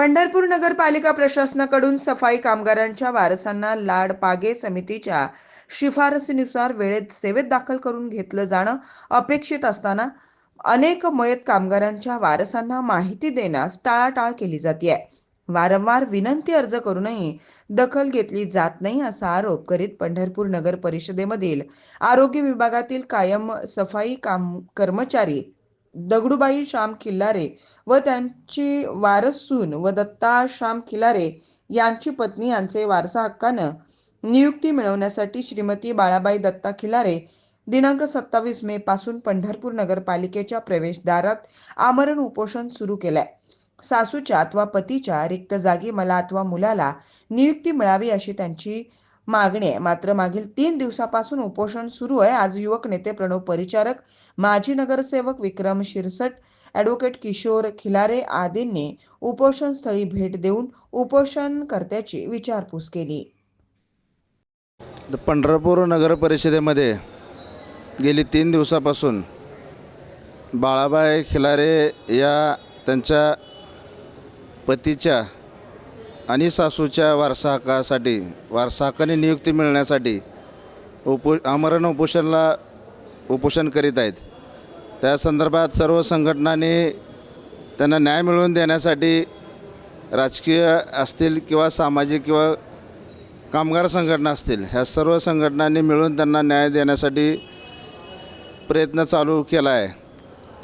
पंढरपूर नगरपालिका प्रशासनाकडून सफाई कामगारांच्या वारसांना लाड पागे समितीच्या शिफारसीनुसार वेळेत सेवेत दाखल करून घेतलं जाणं अपेक्षित असताना अनेक मयत कामगारांच्या वारसांना माहिती देण्यास टाळाटाळ केली जाते वारंवार विनंती अर्ज करूनही दखल घेतली जात नाही असा आरोप करीत पंढरपूर नगर परिषदेमधील आरोग्य विभागातील कायम सफाई काम कर्मचारी दगडूबाई श्याम खिल्लारे व त्यांची वारस सून व दत्ता श्याम खिलारे यांची पत्नी यांचे वारसा हक्कानं नियुक्ती मिळवण्यासाठी श्रीमती बाळाबाई दत्ता खिलारे दिनांक सत्तावीस मे पासून पंढरपूर नगरपालिकेच्या प्रवेशद्वारात आमरण उपोषण सुरू केलंय. सासूच्या अथवा पतीच्या रिक्त जागी मला अथवा मुलाला नियुक्ती मिळावी अशी त्यांची मागणी आहे. मात्र मागील तीन दिवसापासून उपोषण सुरू आहे. आज युवक नेते प्रणव परिचारक माजी नगरसेवक विक्रम शिरसट ॲडव्होकेट किशोर खिलारे आदींनी उपोषण स्थळी भेट देऊन उपोषणकर्त्याची विचारपूस केली. द पंढरपूर नगर परिषदेमध्ये गेली तीन दिवसापासून बाळाबाई खिलारे या त्यांच्या पतीच्या आणि सासूच्या वारसाहकासाठी वारसाहकाने नियुक्ती मिळण्यासाठी उपो आमरण उपोषणला उपोषण करीत आहेत. त्या संदर्भात सर्व संघटनांनी त्यांना न्याय मिळवून देण्यासाठी राजकीय असतील किंवा सामाजिक किंवा कामगार संघटना असतील ह्या सर्व संघटनांनी मिळून त्यांना न्याय देण्यासाठी प्रयत्न चालू केला आहे.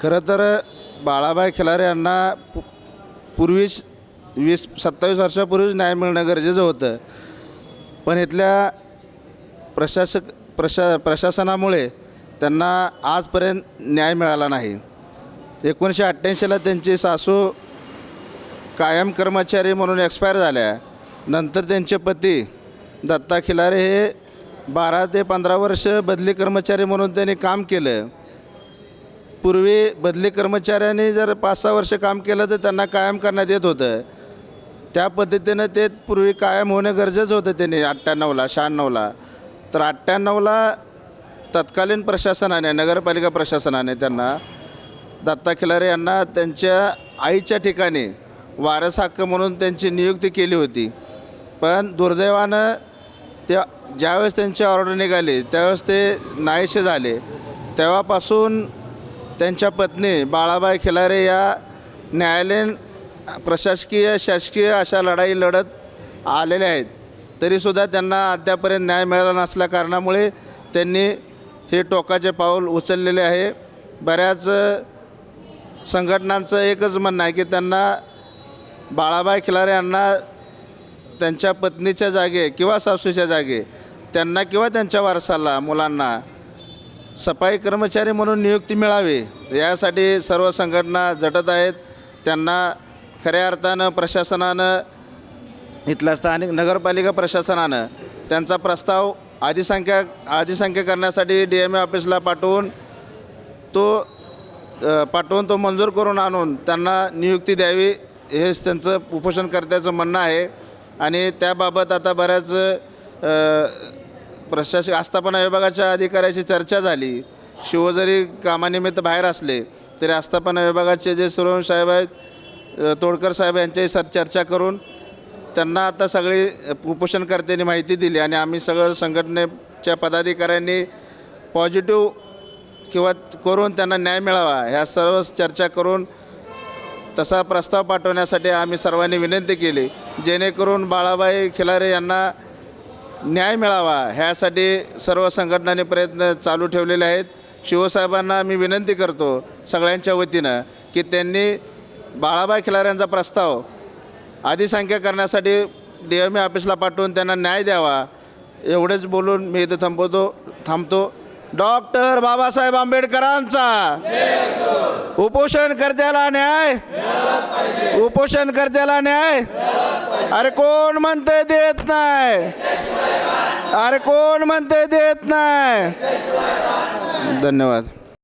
खरं तर बाळाबाई खिलारे यांना पूर्वीच वीस सत्तावीस वर्षापूर्वीच न्याय मिळणं गरजेचं होतं. पण इथल्या प्रशासक प्रशा प्रशासनामुळे त्यांना आजपर्यंत न्याय मिळाला नाही. एकोणीसशे अठ्ठ्याऐंशीला त्यांची सासू कायम कर्मचारी म्हणून एक्सपायर झाल्या. नंतर त्यांचे पती दत्ता खिलारे हे बारा ते पंधरा वर्ष बदली कर्मचारी म्हणून त्यांनी काम केलं. पूर्वी बदली कर्मचाऱ्यांनी जर पाच सहा वर्ष काम केलं तर त्यांना कायम करण्यात येत होतं. त्या पद्धतीनं ते पूर्वी कायम होणं गरजेचं होतं त्यांनी अठ्ठ्याण्णवला शहाण्णवला. तर अठ्ठ्याण्णवला तत्कालीन प्रशासनाने नगरपालिका प्रशासनाने त्यांना दत्ता खिलारे यांना त्यांच्या आईच्या ठिकाणी वारस हक्क म्हणून त्यांची नियुक्ती केली होती. पण दुर्दैवानं त्या ज्यावेळेस त्यांची ऑर्डर निघाली त्यावेळेस ते नाहीसे झाले. तेव्हापासून त्यांच्या पत्नी बाळाबाई खिलारे या न्यायालयीन प्रशासकीय शासकीय अशा लढाई लढत आलेल्या आहेत. तरीसुद्धा त्यांना अद्यापर्यंत न्याय मिळाला नसल्या कारणामुळे त्यांनी हे टोकाचे पाऊल उचललेले आहे. बऱ्याच संघटनांचं एकच म्हणणं आहे की त्यांना बाळाबाई खिलारे यांना त्यांच्या पत्नीच्या जागे किंवा सासूच्या जागे त्यांना किंवा त्यांच्या वारसाला मुलांना सफाई कर्मचारी म्हणून नियुक्ती मिळावी यासाठी सर्व संघटना झटत आहेत. त्यांना खऱ्या अर्थानं प्रशासनानं इथल्या स्थानिक नगरपालिका प्रशासनानं त्यांचा प्रस्ताव आधिसंख्या आधिसंख्या करण्यासाठी डी एम ए ऑफिसला पाठवून तो पाठवून तो मंजूर करून आणून त्यांना नियुक्ती द्यावी हेच त्यांचं उपोषणकर्त्याचं म्हणणं आहे. आणि त्याबाबत आता बऱ्याच प्रशासक आस्थापना विभागाच्या अधिकाऱ्याची चर्चा झाली. शिव जरी कामानिमित्त बाहेर असले तरी आस्थापना विभागाचे जे सूर्यवंश साहेब आहेत तोडकर साहेब यांच्याही सर चर्चा करून त्यांना आता सगळी उपोषणकर्त्यांनी माहिती दिली आणि आम्ही सगळं संघटनेच्या पदाधिकाऱ्यांनी पॉझिटिव्ह किंवा करून त्यांना न्याय मिळावा ह्या सर्व चर्चा करून तसा प्रस्ताव पाठवण्यासाठी आम्ही सर्वांनी विनंती केली. जेणेकरून बाळाबाई खिलारे यांना न्याय मिळावा ह्यासाठी सर्व संघटनांनी प्रयत्न चालू ठेवलेले आहेत. शिवसाहेबांना मी विनंती करतो सगळ्यांच्या वतीनं की त्यांनी बाळाबाई खिलाऱ्यांचा प्रस्ताव आधिसंख्या करण्यासाठी डी एम ए ऑफिसला पाठवून त्यांना न्याय द्यावा एवढेच बोलून मी इथं थांबवतो थांबतो. डॉक्टर बाबासाहेब आंबेडकरांचा उपोषणकर्त्याला न्याय उपोषणकर्त्याला न्याय. अरे कोण म्हणते देत नाही? अरे कोण म्हणते देत नाही? धन्यवाद.